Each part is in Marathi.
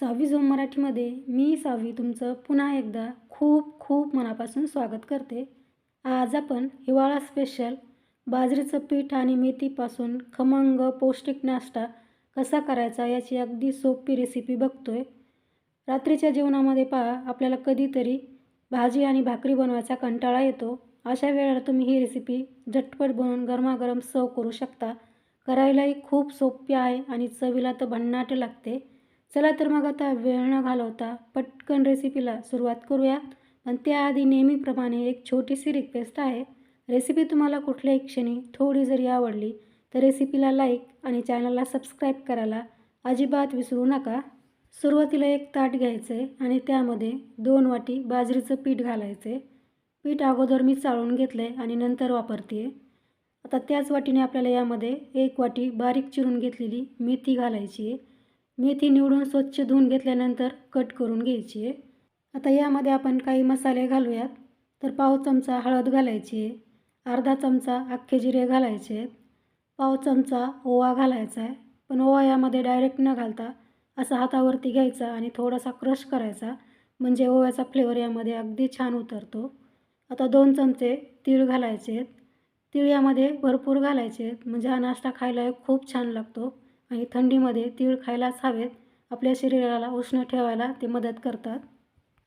सहावी झोम मराठीमध्ये मी सावी तुमचं पुन्हा एकदा खूप खूप मनापासून स्वागत करते. आज आपण हिवाळा स्पेशल बाजरीचं पीठ आणि मेथीपासून खमंग पौष्टिक नाश्ता कसा करायचा याची अगदी सोपी रेसिपी बघतोय. रात्रीच्या जेवणामध्ये पहा आपल्याला कधीतरी भाजी आणि भाकरी बनवायचा कंटाळा येतो. अशा वेळेला तुम्ही ही रेसिपी झटपट बनवून गरमागरम सर्व करू शकता. करायलाही खूप सोपी आहे आणि चवीला तर भन्नाट लागते. चला तर मग आता वेळ न घालवता पटकन रेसिपीला सुरुवात करूया. पण त्याआधी नेहमीप्रमाणे एक छोटीशी रिक्वेस्ट आहे. रेसिपी तुम्हाला कुठल्याही क्षणी थोडी जरी आवडली तर रेसिपीला लाईक आणि चॅनलला सबस्क्राईब करायला अजिबात विसरू नका. सुरुवातीला एक ताट घ्यायचं आहे आणि त्यामध्ये दोन वाटी बाजरीचं पीठ घालायचं. आहे पीठ अगोदर मी चाळून घेतलं आहे आणि नंतर वापरते आहे आता त्याच वाटीने आपल्याला यामध्ये एक वाटी बारीक चिरून घेतलेली मेथी घालायची आहे. मेथी निवडून स्वच्छ धुवून घेतल्यानंतर कट करून घ्यायची आहे. आता यामध्ये आपण काही मसाले घालूयात. तर पाव चमचा हळद घालायची आहे. अर्धा चमचा अख्खे जिरे घालायचे आहेत. पाव चमचा ओवा घालायचा आहे. पण ओवा यामध्ये डायरेक्ट न घालता असा हातावरती घ्यायचा आणि थोडासा क्रश करायचा. म्हणजे ओव्याचा फ्लेवर यामध्ये अगदी छान उतरतो. आता दोन चमचे तीळ घालायचे आहेत. तीळ यामध्ये भरपूर घालायचे आहेत. म्हणजे हा नाश्ता खायला खूप छान लागतो. आणि थंडीमध्ये तीळ खायलाच हवेत. आपल्या शरीराला उष्ण ठेवायला ते मदत करतात.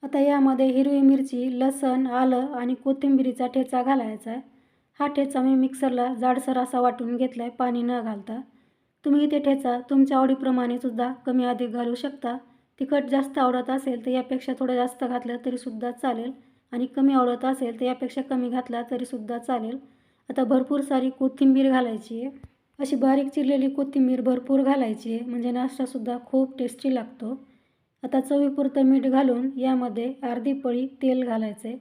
आता यामध्ये हिरवी मिरची लसण आलं आणि कोथिंबिरीचा ठेचा घालायचा आहे. हा ठेचा मी मिक्सरला जाडसर असा वाटून घेतला आहे पाणी न घालता. तुम्ही इथे ठेचा तुमच्या आवडीप्रमाणे सुद्धा कमी अधिक घालू शकता. तिखट जास्त आवडत असेल तर यापेक्षा थोडं जास्त घातलं तरीसुद्धा चालेल आणि कमी आवडत असेल तर यापेक्षा कमी घातला तरीसुद्धा चालेल. आता भरपूर सारी कोथिंबीर घालायची आहे. अशी बारीक चिरलेली कोथिंबीर भरपूर घालायची आहे म्हणजे नाश्तासुद्धा खूप टेस्टी लागतो. आता चवीपुरतं मीठ घालून यामध्ये अर्धी पळी तेल घालायचं. आहे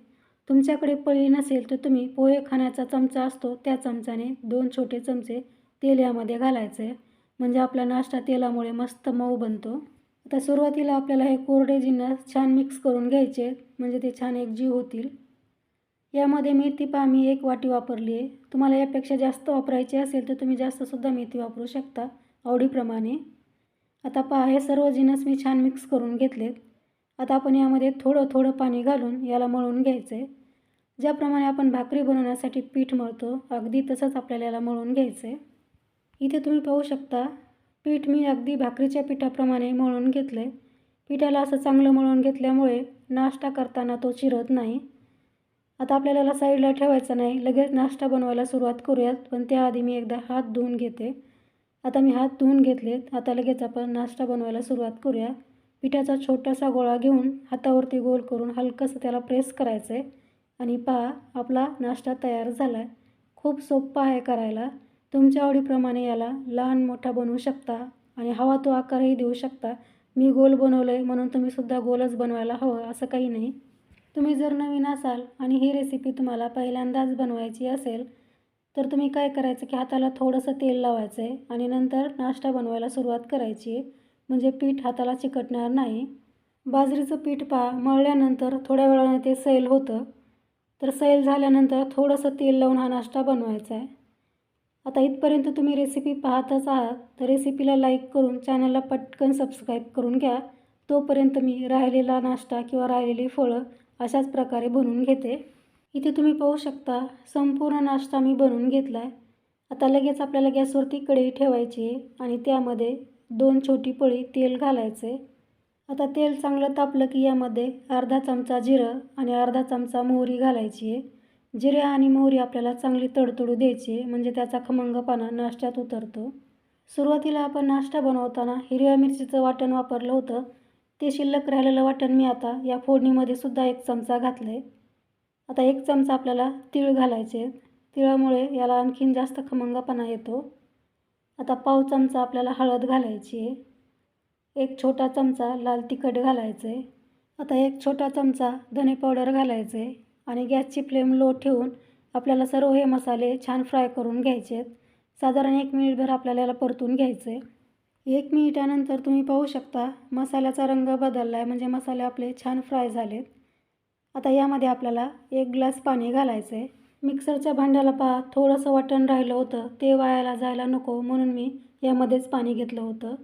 तुमच्याकडे पळी नसेल तर तुम्ही पोहे खाण्याचा चमचा असतो त्या चमच्याने दोन छोटे चमचे तेल यामध्ये घालायचं. आहे म्हणजे आपला नाश्ता तेलामुळे मस्त मऊ बनतो. आता सुरुवातीला आपल्याला हे कोरडे जिन्नस छान मिक्स करून घ्यायचे म्हणजे ते छान एकजीव होतील. यामध्ये मेथी पहा मी एक वाटी वापरली आहे. तुम्हाला यापेक्षा जास्त वापरायची असेल तर तुम्ही जास्तसुद्धा मेथी वापरू शकता आवडीप्रमाणे. आता पहा हे सर्व जिनस मी छान मिक्स करून घेतलेत. आता आपण यामध्ये थोडं थोडं पाणी घालून याला मळून घ्यायचं आहे ज्याप्रमाणे आपण भाकरी बनवण्यासाठी पीठ मळतो अगदी तसंच आपल्याला याला मळून घ्यायचं आहे इथे तुम्ही पाहू शकता पीठ मी अगदी भाकरीच्या पिठाप्रमाणे मळून घेतलं आहे पिठाला असं चांगलं मळून घेतल्यामुळे नाश्ता करताना तो चिरत नाही. आता आपल्याला याला साईडला ठेवायचं नाही. लगेच नाश्ता बनवायला सुरुवात करूयात. पण त्याआधी मी एकदा हात धुवून घेते. आता मी हात धुवून घेतलेत. आता लगेच आपण नाश्ता बनवायला सुरुवात करूया. पिठाचा छोटासा गोळा घेऊन हातावरती गोल करून हलकंसं त्याला प्रेस करायचं आहे आणि पहा आपला नाश्ता तयार झाला आहे खूप सोप्पा आहे करायला. तुमच्या आवडीप्रमाणे याला लहान मोठा बनवू शकता. आणि हवा तो आकारही देऊ शकता. मी गोल बनवलं आहे म्हणून तुम्हीसुद्धा गोलच बनवायला हवं असं काही नाही. तुम्ही जर नवीन असाल आणि ही रेसिपी तुम्हाला पहिल्यांदाच बनवायची असेल तर तुम्ही काय करायचं की हाताला थोडंसं तेल लावायचं आहे आणि नंतर नाश्ता बनवायला सुरुवात करायची. आहे म्हणजे पीठ हाताला चिकटणार नाही. बाजरीचं पीठ पा मळल्यानंतर थोड्या वेळाने ते सैल होतं. तर सैल झाल्यानंतर थोडंसं तेल लावून हा नाश्ता बनवायचा आहे आता इथपर्यंत तुम्ही रेसिपी पाहतच आहात तर रेसिपीला लाईक करून चॅनलला पटकन सबस्क्राईब करून घ्या. तोपर्यंत मी राहिलेला नाश्ता किंवा राहिलेली फळं अशाच प्रकारे बनवून घेते. इथे तुम्ही पाहू शकता संपूर्ण नाश्ता मी बनवून घेतला आहे आता लगेच आपल्याला गॅसवरती कढई ठेवायची आहे आणि त्यामध्ये दोन छोटी पळी तेल घालायचं आहे. आता तेल चांगलं तापलं की यामध्ये अर्धा चमचा जिरं आणि अर्धा चमचा मोहरी घालायची आहे. जिरे आणि मोहरी आपल्याला चांगली तडतडू द्यायची आहे म्हणजे त्याचा खमंगपणा नाश्त्यात उतरतो. सुरुवातीला आपण नाश्ता बनवताना हिरव्या मिरचीचं वाटण वापरलं होतं. ते शिल्लक राहिलेलं वाटण मी आता या फोडणीमध्ये सुद्धा एक चमचा घातला आहे आता एक चमचा आपल्याला तीळ घालायचे तिळामुळे याला आणखीन जास्त खमंगपणा येतो. आता पाव चमचा आपल्याला हळद घालायची आहे एक छोटा चमचा लाल तिखट घालायचं आहे आता एक छोटा चमचा धने पावडर घालायचं आहे आणि गॅसची फ्लेम लो ठेवून आपल्याला सर्व हे मसाले छान फ्राय करून घ्यायचे आहेत साधारण एक मिनिटभर आपल्याला याला परतून घ्यायचं आहे एक मिनिटानंतर तुम्ही पाहू शकता मसाल्याचा रंग बदलला आहे म्हणजे मसाले आपले छान फ्राय झालेत. आता यामध्ये आपल्याला एक ग्लास पाणी घालायचं आहे मिक्सरच्या भांड्याला पहा थोडंसं वाटण राहिलं होतं ते वायाला जायला नको म्हणून मी यामध्येच पाणी घेतलं होतं.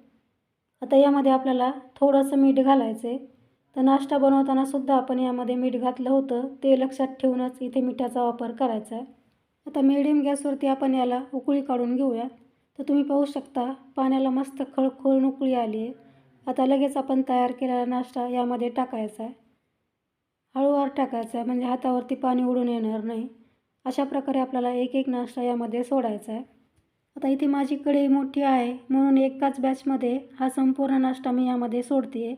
आता यामध्ये आपल्याला थोडंसं मीठ घालायचं आहे तर नाश्ता बनवताना सुद्धा आपण यामध्ये मीठ घातलं होतं ते लक्षात ठेवूनच इथे मिठाचा वापर करायचा आहे आता मिडियम गॅसवरती आपण याला उकळी काढून घेऊयात. तर तुम्ही पाहू शकता पाण्याला मस्त खळखळ उकळी आली आहे. आता लगेच आपण तयार केलेला नाश्ता यामध्ये टाकायचा आहे. हळूवार टाकायचा आहे म्हणजे हातावरती पाणी उडून येणार नाही. अशा प्रकारे आपल्याला एक एक नाश्ता यामध्ये सोडायचा आहे. आता इथे माझी कढई मोठी आहे म्हणून एकाच बॅचमध्ये हा संपूर्ण नाश्ता मी यामध्ये सोडते आहे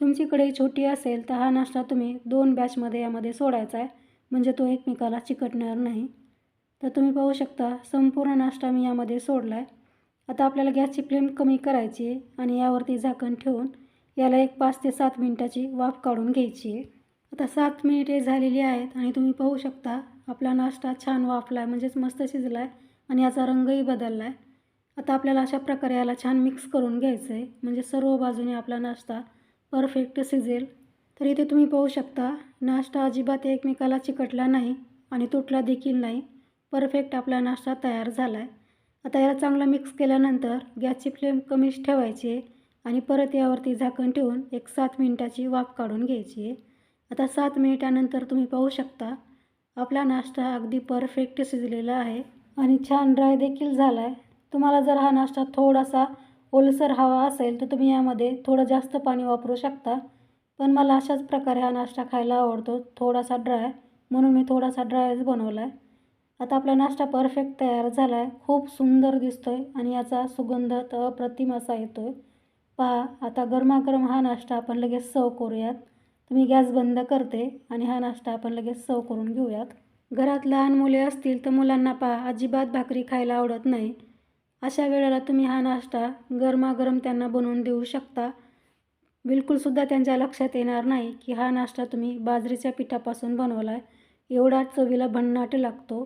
तुमची कढई छोटी असेल तर हा नाश्ता तुम्ही दोन बॅचमध्ये यामध्ये सोडायचा आहे म्हणजे तो एकमेकाला चिकटणार नाही. तर तुम्ही पाहू शकता संपूर्ण नाश्ता मी यामध्ये सोडला आहे आता आपल्याला गॅसची फ्लेम कमी करायची आहे आणि यावरती झाकण ठेवून याला एक पाच ते सात मिनटाची वाफ काढून घ्यायची आहे. आता सात मिनिटे झालेली आहेत आणि तुम्ही पाहू शकता आपला नाश्ता छान वाफला आहे म्हणजेच मस्त शिजला आहे आणि याचा रंगही बदलला आहे आता आपल्याला अशा प्रकारे याला छान मिक्स करून घ्यायचं आहे म्हणजे सर्व बाजूने आपला नाश्ता परफेक्ट शिजेल. तर इथे तुम्ही पाहू शकता नाश्ता अजिबात एकमेकाला चिकटला नाही आणि तुटला देखील नाही. परफेक्ट आपला नाश्ता तयार झाला आहे आता याला चांगला मिक्स केल्यानंतर गॅसची फ्लेम कमीच ठेवायची आहे आणि परत यावरती झाकण ठेवून एक सात मिनिटाची वाफ काढून घ्यायची आहे. आता सात मिनिटानंतर तुम्ही पाहू शकता आपला नाश्ता अगदी परफेक्ट शिजलेला आहे आणि छान ड्राय देखील झाला आहे तुम्हाला जर हा नाश्ता थोडासा ओलसर हवा असेल तर तुम्ही यामध्ये थोडं जास्त पाणी वापरू शकता. पण मला अशाच प्रकारे हा नाश्ता खायला आवडतो थोडासा ड्राय म्हणून मी थोडासा ड्रायच बनवला आहे आता आपला नाश्ता परफेक्ट तयार झाला आहे खूप सुंदर दिसतो आहे आणि याचा सुगंध तर अप्रतिम असा येतो आहे पहा आता गरमागरम हा नाश्ता आपण लगेच सर्व करूयात. तुम्ही गॅस बंद करते आणि हा नाश्ता आपण लगेच सर्व करून घेऊयात. घरात लहान मुले असतील तर मुलांना पहा अजिबात भाकरी खायला आवडत नाही. अशा वेळेला तुम्ही हा नाश्ता गरमागरम त्यांना बनवून देऊ शकता. बिलकुलसुद्धा त्यांच्या लक्षात येणार नाही की हा नाश्ता तुम्ही बाजरीच्या पिठापासून बनवला आहे एवढा चवीला भन्नाट लागतो.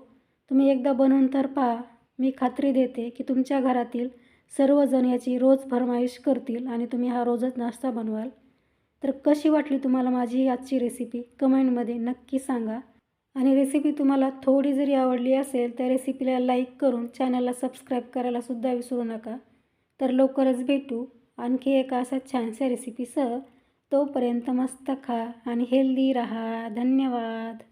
तुम्ही एकदा बनवून तर पहा. मी खात्री देते की तुमच्या घरातील सर्वजण याची रोज फरमाईश करतील आणि तुम्ही हा रोजच नाश्ता बनवाल. तर कशी वाटली तुम्हाला माझी आजची रेसिपी कमेंटमध्ये नक्की सांगा. आणि रेसिपी तुम्हाला थोडी जरी आवडली असेल तर रेसिपीला लाईक करून चॅनलला सबस्क्राईब करायलासुद्धा विसरू नका. तर लवकरच भेटू. आणखी एका असा छानशा रेसिपीसह तोपर्यंत मस्त खा आणि हेल्दी रहा. धन्यवाद.